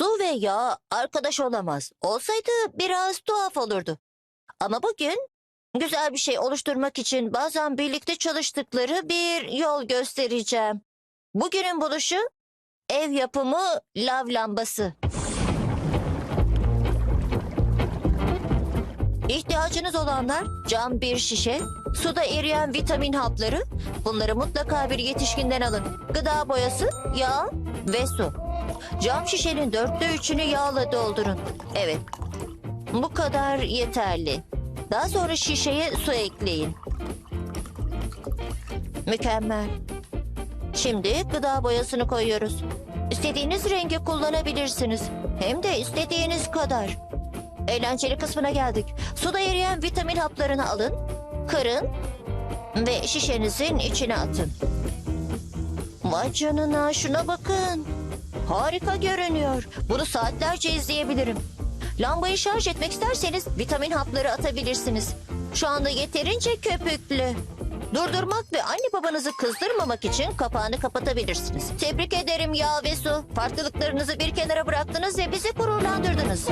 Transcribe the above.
Su ve yağ arkadaş olamaz. Olsaydı biraz tuhaf olurdu. Ama bugün güzel bir şey oluşturmak için bazen birlikte çalıştıkları bir yol göstereceğim. Bugünün buluşu ev yapımı lav lambası. İhtiyacınız olanlar cam bir şişe, suda eriyen vitamin hapları, bunları mutlaka bir yetişkinden alın. Gıda boyası, yağ ve su. Cam şişenin dörtte üçünü yağla doldurun. Evet, bu kadar yeterli. Daha sonra şişeye su ekleyin. Mükemmel. Şimdi gıda boyasını koyuyoruz. İstediğiniz rengi kullanabilirsiniz. Hem de istediğiniz kadar. Eğlenceli kısmına geldik. Suda eriyen vitamin haplarını alın, kırın ve şişenizin içine atın. Vay canına şuna bakın. Harika görünüyor. Bunu saatlerce izleyebilirim. Lambayı şarj etmek isterseniz vitamin hapları atabilirsiniz. Şu anda yeterince köpüklü. Durdurmak ve anne babanızı kızdırmamak için kapağını kapatabilirsiniz. Tebrik ederim Yağ ve Su. Farklılıklarınızı bir kenara bıraktınız ve bizi gururlandırdınız.